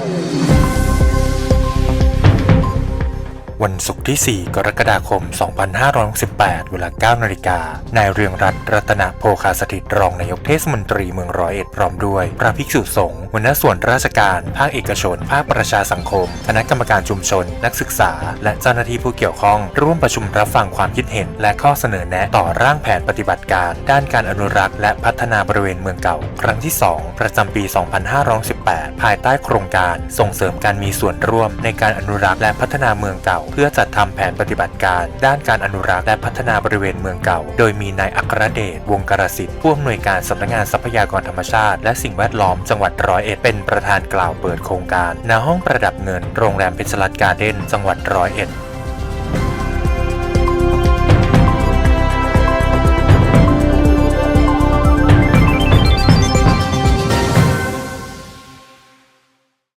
Thank you. วันศุกร์ที่ 4 กรกฎาคม 2568 เวลา 9 นาฬิกา นายเรืองรัตน์รัตนโภคาสถิตรองนายกเทศมนตรีเมืองร้อยเอ็ดพร้อมด้วย พระภิกษุสงฆ์หัวหน้าส่วนราชการ ภาคเอกชน ภาคประชาสังคม คณะกรรมการชุมชน นักศึกษา และเจ้าหน้าที่ผู้เกี่ยวข้อง ร่วมประชุมรับฟังความคิดเห็น และข้อเสนอแนะต่อร่างแผนปฏิบัติการ ด้านการอนุรักษ์และพัฒนาบริเวณเมืองเก่า ครั้งที่ 2 ประจำปี 2518 ภายใต้โครงการส่งเสริมการมีส่วนร่วมในการอนุรักษ์และพัฒนาเมืองเก่าเพื่อจัดทำแผนปฏิบัติการด้านการอนุรักษ์และพัฒนาบริเวณเมืองเก่า โดยมีนายอัครเดชวงกรสิทธิ์ผู้อำนวยการสำนักงานทรัพยากรธรรมชาติ และสิ่งแวดล้อมจังหวัดร้อยเอ็ดเป็นประธานกล่าวเปิดโครงการณห้องประดับเงินโรงแรมเพชรลัดการ์เด้นจังหวัดร้อยเอ็ด